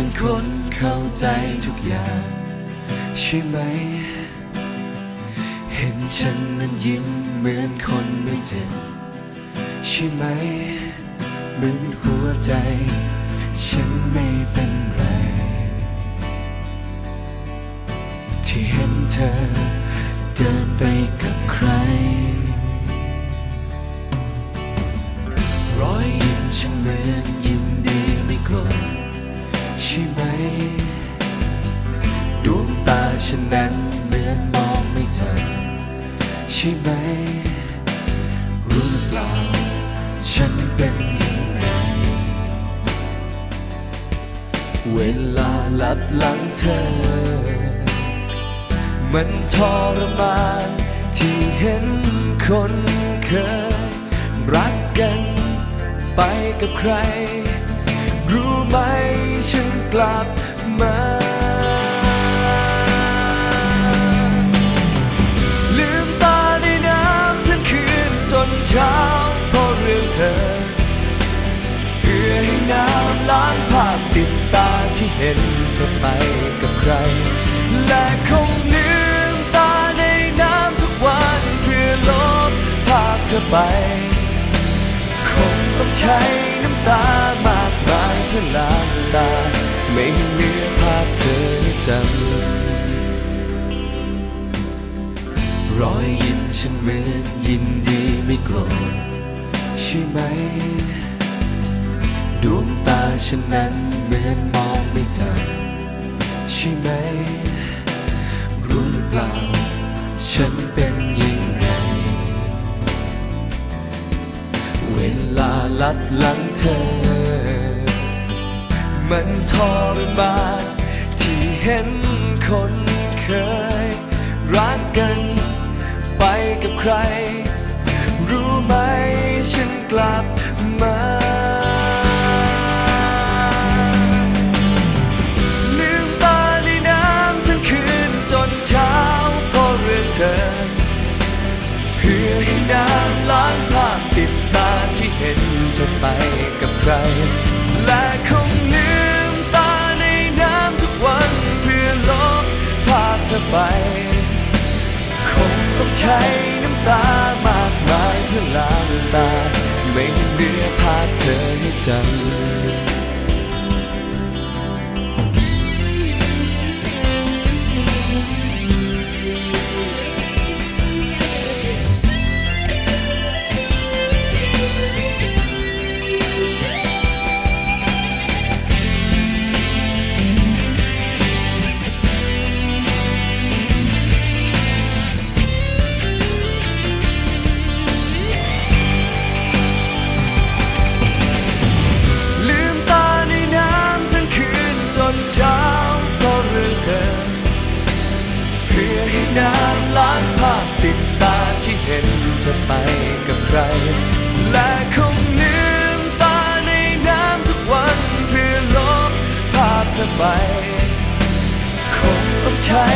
มันคนเข้าใจทุกอย่างใช่ไหม เห็นฉันนั้นยิ้มเหมือนคนไม่เจ็บใช่ไหมเหมือนหัวใจ ฉันไม่เป็นไร ที่เห็นเธอเดินไปกับใคร รอยยิ้มฉันเหมือน นั้นเหมือนมองไม่เจอใช่ไหม รู้หรือเปล่า ฉันเป็นยังไง เวลาลับหลังเธอ มันทรมานที่เห็นคนเคยรักกันไปกับใคร รู้ไหมฉันกลับมา ล้างภาพติดตาที่เห็นเธอไปกับใคร และคงลืมตาในน้ำทุกวันเพื่อลบภาพเธอไป คงต้องใช้น้ำตามากมายเพื่อล้างตา ไม่ให้เหลือภาพเธอให้จำรอยยิ้มฉันเหมือนยินดีไม่โกรธใช่ไหม ดวงตาฉันนั้นเหมือนมองไม่เจอใช่ไหม รู้หรือเปล่า ฉันเป็นยังไง เวลาลัดหลังเธอ มันทรมานที่เห็นคนเคย รักกันไปกับใคร เธอไปกับใคร และคงลืมตาในน้ำทุกวันเพื่อลบภาพเธอไป คงต้องใช้น้ำตามากมายเพื่อล้างตา ไม่เหลือภาพเธอให้จำ ให้น้ำล้างภาพติดตาที่เห็นเธอไปกับใคร และคงลืมตาในน้ำทุกวันเพื่อลบภาพเธอไป คงต้องใช้